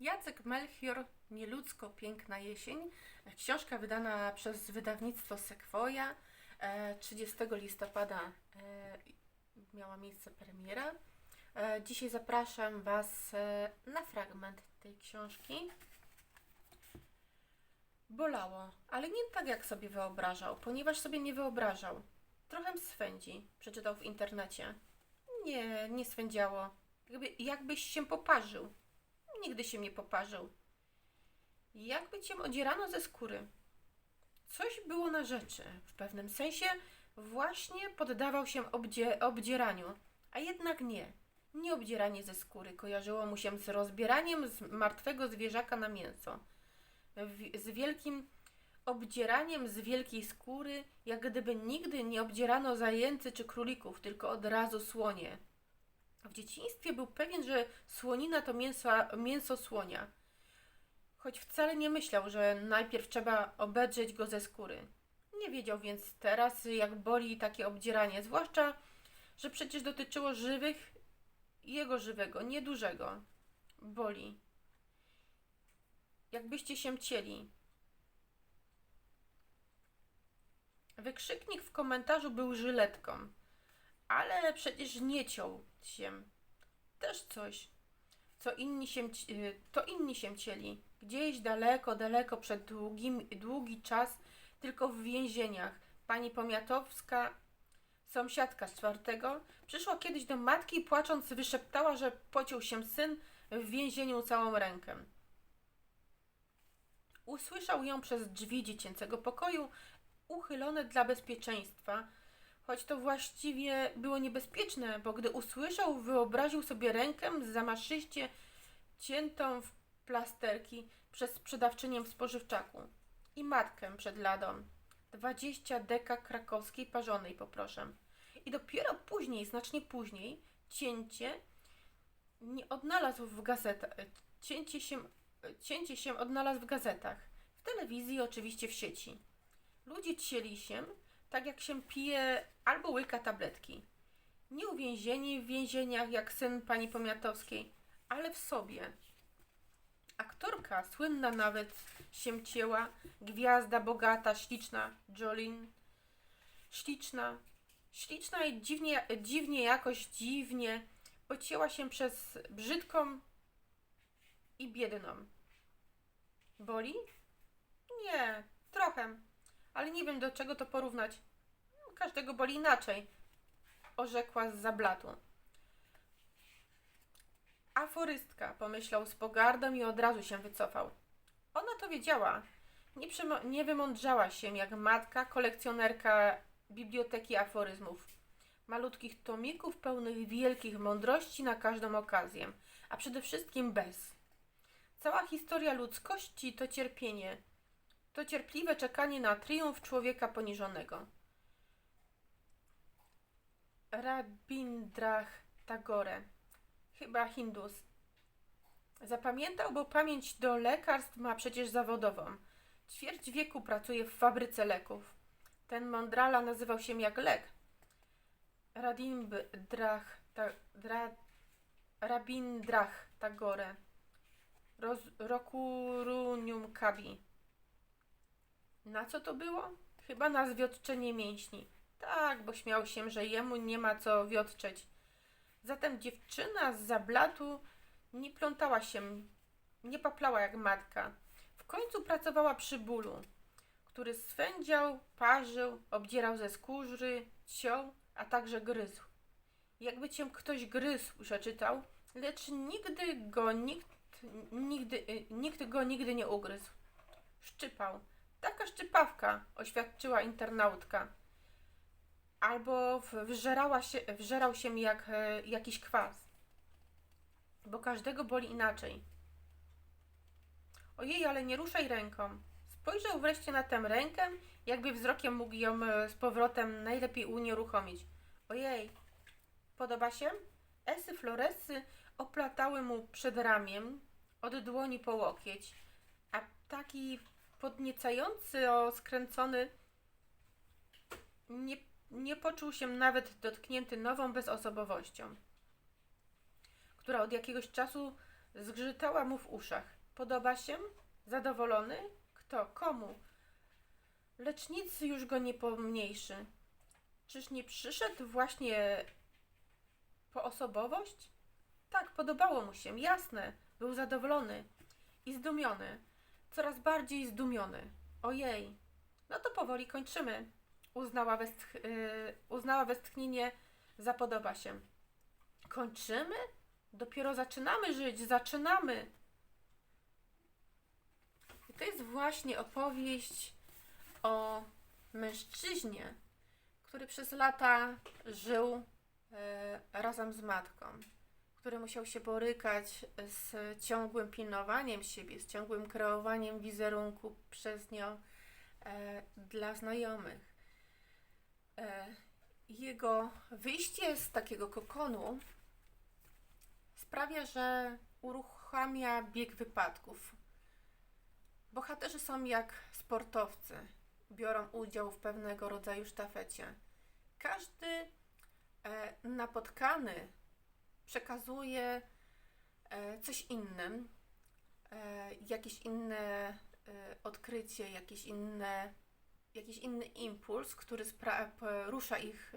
Jacek Melchior, Nieludzko piękna jesień. Książka wydana przez wydawnictwo Sequoia. E, 30 listopada e, miała miejsce premiera. E, Dzisiaj zapraszam Was e, na fragment tej książki. Bolało, ale nie tak jak sobie wyobrażał, ponieważ sobie nie wyobrażał. Trochę swędzi, przeczytał w internecie. Nie, nie swędziało. Jakby, jakbyś się poparzył. Nigdy się nie poparzył. Jakby cię odzierano ze skóry. Coś było na rzeczy. W pewnym sensie właśnie poddawał się obdzie- obdzieraniu, a jednak nie. Nie obdzieranie ze skóry kojarzyło mu się z rozbieraniem z martwego zwierzaka na mięso. W- z wielkim obdzieraniem z wielkiej skóry, jak gdyby nigdy nie obdzierano zajęcy czy królików, tylko od razu słonie. W dzieciństwie był pewien, że słonina to mięso, mięso słonia. Choć wcale nie myślał, że najpierw trzeba obedrzeć go ze skóry. Nie wiedział więc teraz, jak boli takie obdzieranie, zwłaszcza, że przecież dotyczyło żywych jego żywego, niedużego. Boli. Jakbyście się cieli. Wykrzyknik w komentarzu był żyletką. Ale przecież nie ciął się. Też coś, co inni się, y, to inni się cieli. Gdzieś daleko, daleko przed długim, długi czas, tylko w więzieniach. Pani Pomiatowska, sąsiadka z czwartego, przyszła kiedyś do matki i płacząc wyszeptała, że pociął się syn w więzieniu całą rękę. Usłyszał ją przez drzwi dziecięcego pokoju, uchylone dla bezpieczeństwa, choć to właściwie było niebezpieczne, bo gdy usłyszał, wyobraził sobie rękę zamaszyście ciętą w plasterki przez sprzedawczynię w spożywczaku i matkę przed ladą. 20 deka krakowskiej parzonej poproszę. I dopiero później, znacznie później, cięcie nie odnalazł w gazetach. Cięcie się, cięcie się odnalazł w gazetach. W telewizji, oczywiście w sieci. Ludzie cieli się, tak jak się pije albo łyka tabletki. Nie uwięzieni w więzieniach jak syn pani Pomiatowskiej, ale w sobie. Aktorka, słynna nawet się cięła, gwiazda bogata, śliczna, Jolin. Śliczna, śliczna i dziwnie, dziwnie jakoś dziwnie pocięła się przez brzydką i biedną. Boli? Nie, trochę, ale nie wiem do czego to porównać. Każdego boli inaczej, orzekła z zablatu. Aforystka, pomyślał z pogardą i od razu się wycofał. Ona to wiedziała. Nie, nie wymądrzała się jak matka, kolekcjonerka biblioteki aforyzmów. Malutkich tomików pełnych wielkich mądrości na każdą okazję, a przede wszystkim bez. Cała historia ludzkości to cierpienie, to cierpliwe czekanie na triumf człowieka poniżonego. Rabindrach Tagore, chyba Hindus. Zapamiętał, bo pamięć do lekarstw ma przecież zawodową. Ćwierć wieku pracuje w fabryce leków. Ten mądrala nazywał się jak lek. Radindrach, ta, dra, Rabindrach Tagore. Roz, Rokurunium Kabi. Na co to było? Chyba na zwiotczenie mięśni. Tak, bo śmiał się, że jemu nie ma co wiotczeć. Zatem dziewczyna z zablatu nie plątała się, nie paplała jak matka. W końcu pracowała przy bólu, który swędział, parzył, obdzierał ze skóry, ciął, a także gryzł. Jakby cię ktoś gryzł, przeczytał, lecz nigdy go nikt, nigdy, y, nikt go nigdy nie ugryzł. Szczypał. Taka szczypawka, oświadczyła internautka. Albo wżerała się, wżerał się jak e, jakiś kwas. Bo każdego boli inaczej. Ojej, ale nie ruszaj ręką. Spojrzał wreszcie na tę rękę, jakby wzrokiem mógł ją e, z powrotem najlepiej unieruchomić. Ojej, podoba się? Esy floresy oplatały mu przed ramiem, od dłoni po łokieć, a taki podniecający, o skręcony nie, nie poczuł się nawet dotknięty nową bezosobowością, która od jakiegoś czasu zgrzytała mu w uszach. Podoba się? Zadowolony? Kto? Komu? Lecz nic już go nie pomniejszy. Czyż nie przyszedł właśnie po osobowość? Tak, podobało mu się, jasne. Był zadowolony i zdumiony. Coraz bardziej zdumiony. Ojej. No to powoli kończymy. Uznała, westch- yy, uznała westchnienie, zapodoba się. Kończymy? Dopiero zaczynamy żyć, zaczynamy. I to jest właśnie opowieść o mężczyźnie, który przez lata żył e, razem z matką, który musiał się borykać z ciągłym pilnowaniem siebie, z ciągłym kreowaniem wizerunku przez nią e, dla znajomych. E, jego wyjście z takiego kokonu sprawia, że uruchamia bieg wypadków. Bohaterzy są jak sportowcy, biorą udział w pewnego rodzaju sztafecie. Każdy e, napotkany przekazuje e, coś innym, e, jakieś inne e, odkrycie, jakieś inne, jakiś inny impuls, który rusza ich,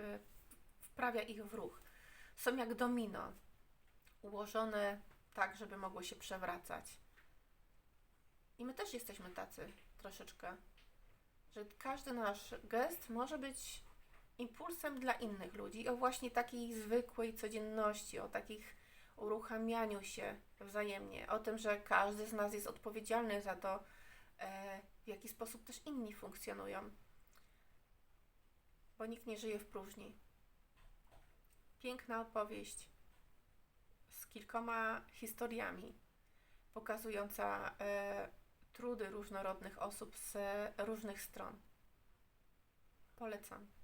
wprawia ich w ruch. Są jak domino, ułożone tak, żeby mogło się przewracać. I my też jesteśmy tacy troszeczkę, że każdy nasz gest może być impulsem dla innych ludzi o właśnie takiej zwykłej codzienności, o takich uruchamianiu się wzajemnie, o tym, że każdy z nas jest odpowiedzialny za to, e, w jaki sposób też inni funkcjonują, bo nikt nie żyje w próżni. Piękna opowieść z kilkoma historiami, pokazująca e, trudy różnorodnych osób z różnych stron. Polecam.